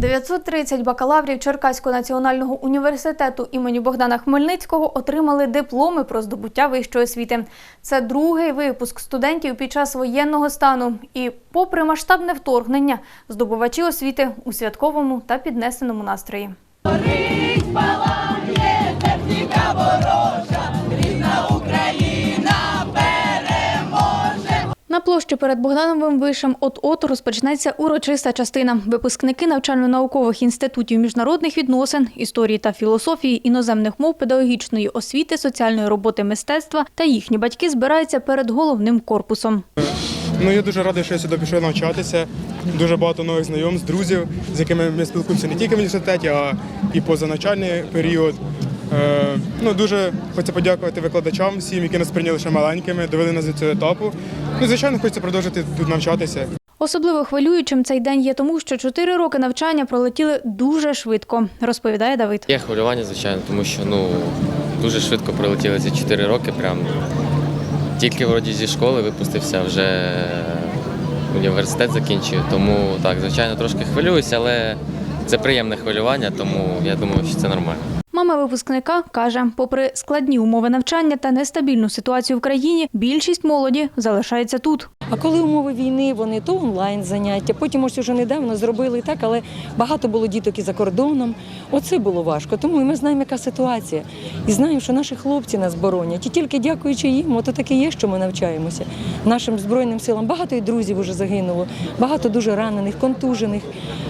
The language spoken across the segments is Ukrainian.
930 бакалаврів Черкаського національного університету імені Богдана Хмельницького отримали дипломи про здобуття вищої освіти. Це другий випуск студентів під час воєнного стану. І, попри масштабне вторгнення, здобувачі освіти у святковому та піднесеному настрої. На площі перед Богдановим вишем от-от розпочнеться урочиста частина. Випускники навчально-наукових інститутів міжнародних відносин, історії та філософії, іноземних мов, педагогічної освіти, соціальної роботи, мистецтва та їхні батьки збираються перед головним корпусом. Ну, я дуже радий, що я сюди пішов навчатися. Дуже багато нових знайомств, друзів, з якими ми спілкуємося не тільки в університеті, а і позаначальний період. Е, ну, дуже хочу подякувати викладачам всім, які нас прийняли ще маленькими, довели нас до цього етапу. Ну, звичайно, хочеться продовжити тут навчатися. Особливо хвилюючим цей день є тому, що чотири роки навчання пролетіли дуже швидко, розповідає Давид. Є хвилювання, звичайно, тому що ну дуже швидко пролетіли ці 4 роки. Прям тільки вроді зі школи випустився, вже університет закінчив. Тому так, звичайно, трошки хвилююся, але це приємне хвилювання, тому я думаю, що це нормально. Мама випускника каже, попри складні умови навчання та нестабільну ситуацію в країні, більшість молоді залишається тут. А коли умови війни, вони то онлайн заняття. Потім ось уже недавно зробили і так, але багато було діток і за кордоном. Оце було важко. Тому і ми знаємо, яка ситуація. І знаємо, що наші хлопці нас боронять. І тільки дякуючи їм, ото так і є, що ми навчаємося. Нашим збройним силам багато і друзів вже загинуло, багато дуже ранених, контужених.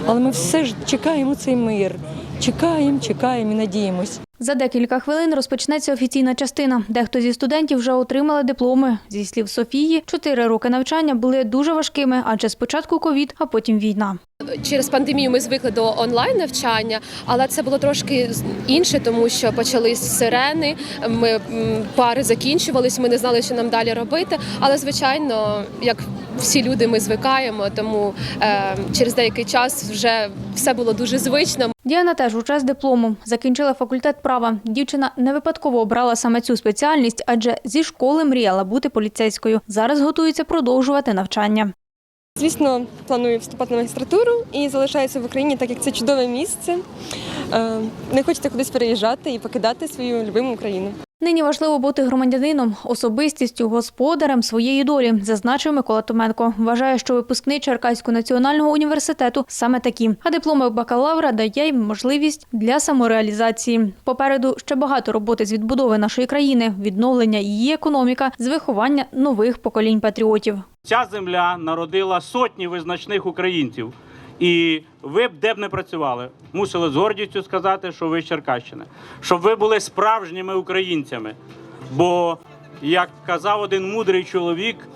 Але ми все ж чекаємо цей мир. Чекаємо, чекаємо і надіємось. За декілька хвилин розпочнеться офіційна частина. Дехто зі студентів вже отримали дипломи. Зі слів Софії, чотири роки навчання були дуже важкими, адже спочатку ковід, а потім війна. Через пандемію ми звикли до онлайн навчання, але це було трошки інше, тому що почались сирени. Ми пари закінчувались. Ми не знали, що нам далі робити. Але звичайно, як всі люди, ми звикаємо, тому е, через деякий час вже все було дуже звично. Діана теж у час диплому закінчила факультет права. Дівчина не випадково обрала саме цю спеціальність, адже зі школи мріяла бути поліцейською. Зараз готується продовжувати навчання. Звісно, планую вступати на магістратуру і залишаюся в Україні, так як це чудове місце. Е, Не хочеться кудись переїжджати і покидати свою любиму Україну. Нині важливо бути громадянином, особистістю, господарем своєї долі, зазначив Микола Томенко. Вважає, що випускний Черкаського національного університету саме такі. А дипломи бакалавра дає їм можливість для самореалізації. Попереду ще багато роботи з відбудови нашої країни, відновлення її економіка, з виховання нових поколінь патріотів. Ця земля народила сотні визначних українців. І ви б де б не працювали, мусили з гордістю сказати, що ви з Черкащини, щоб ви були справжніми українцями. Бо, як казав один мудрий чоловік,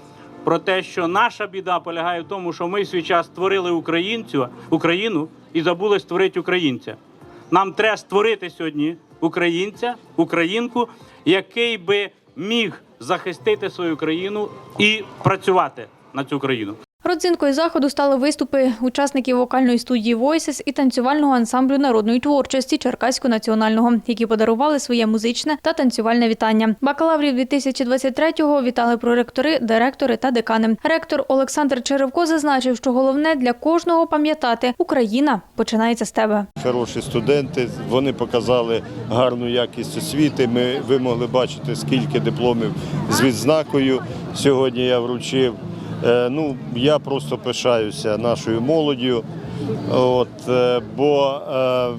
про те, що наша біда полягає в тому, що ми свій час створили українцю, Україну і забули створити українця. Нам треба створити сьогодні українця, українку, який би міг захистити свою країну і працювати на цю країну. Родзинкою заходу стали виступи учасників вокальної студії Voices і танцювального ансамблю народної творчості Черкаського національного, які подарували своє музичне та танцювальне вітання. Бакалаврів 2023-го вітали проректори, директори та декани. Ректор Олександр Черевко зазначив, що головне для кожного пам'ятати Україна починається з тебе. хороші студенти. Вони показали гарну якість освіти. Ми ви могли бачити, скільки дипломів з відзнакою сьогодні я вручив. Е, Ну, я просто пишаюся нашою молоддю. От, е, бо е,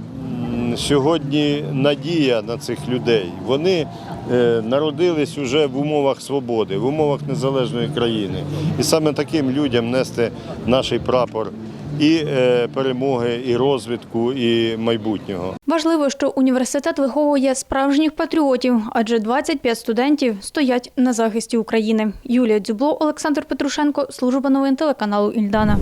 сьогодні надія на цих людей. Вони е, народились уже в умовах свободи, в умовах незалежної країни. І саме таким людям нести наш прапор і е, перемоги, і розвитку, і майбутнього. Важливо, що університет виховує справжніх патріотів, адже 25 студентів стоять на захисті України. Юлія Дзюбло, Олександр Петрушенко, служба новин телеканалу Ільдана.